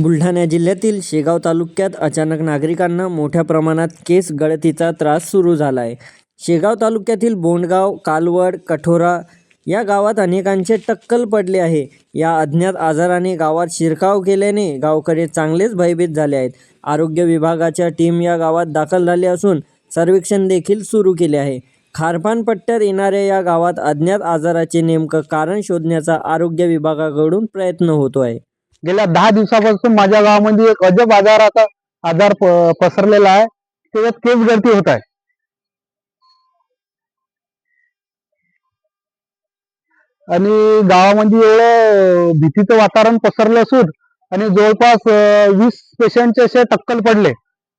बुलढाणा जिल्ह्यातील शेगाव तालुक्यात अचानक नागरिकांना मोठ्या प्रमाणात केस गळतीचा त्रास सुरू झाला आहे शेगाव तालुक्यातील बोंडगाव कालवड कठोरा या गावात अनेकांचे टक्कल पडले आहे. या अज्ञात आजाराने गावात शिरकाव केल्याने गावकरी चांगलेच भयभीत झाले आहेत. आरोग्य विभागाच्या टीम या गावात दाखल झाली असून सर्वेक्षण देखील सुरू केले आहे. खारपान पट्ट्यात येणाऱ्या या गावात अज्ञात आजाराचे नेमकं कारण शोधण्याचा आरोग्य विभागाकडून प्रयत्न होतो आहे गेल्या दहा दिवसापासून माझ्या गावामध्ये एक अजब आजाराचा आजार पसरलेला आहे. त्याच्यात केस गळती होत आहे. आणि गावामध्ये एवढं भीतीचं वातावरण पसरलं असून आणि जवळपास वीस पेशंटचे असे टक्कल पडले.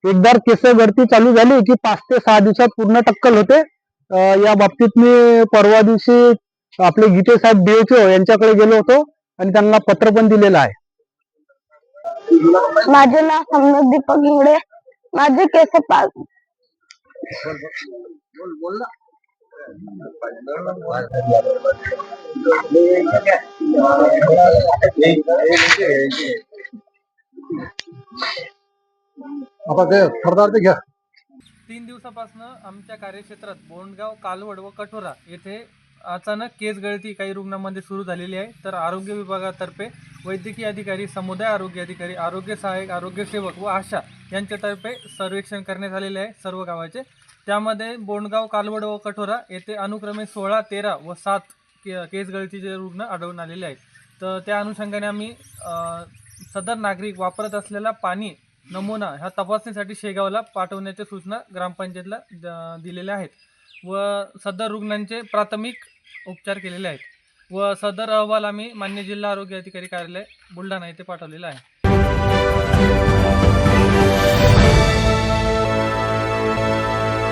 एकदा केस गळती चालू झाली की पाच ते सहा दिवसात पूर्ण टक्कल होते. या बाबतीत मी परवा दिवशी आपले गीते साहेब डीएचओ यांच्याकडे गेलो होतो आणि त्यांना पत्र पण दिलेलं आहे. माझे नाव सम्यक दीपक इंगडे माझे केस पाच आता ते सरदार ते घ्या. तीन दिवसापासून आमच्या कार्यक्षेत्रात बोंडगाव कालवड व कठोरा येथे अचानक केस गळती काही रुग्णांमध्ये सुरू झालेली आहे. तर आरोग्य विभागातर्फे वैद्यकीय अधिकारी समुदाय आरोग्य अधिकारी आरोग्य सहाय्यक आरोग्य सेवक व आशा यांच्यातर्फे सर्वेक्षण करण्यात आलेले आहे सर्व गावाचे. त्यामध्ये बोंडगाव कालवड व कठोरा येथे अनुक्रमे सोळा तेरा व सात के केसगळतीचे रुग्ण आढळून आलेले आहेत. तर त्या अनुषंगाने आम्ही सदर नागरिक वापरत असलेला पाणी नमुना ह्या तपासणीसाठी शेगावला पाठवण्याच्या सूचना ग्रामपंचायतला द- दिलेल्या आहेत व सदर रुग्णांचे प्राथमिक उपचार केलेले आहेत. व सदर अहवाल आम्ही मान्य जिल्हा आरोग्य अधिकारी कार्यालय बुलढाणा येथे पाठवलेला आहे.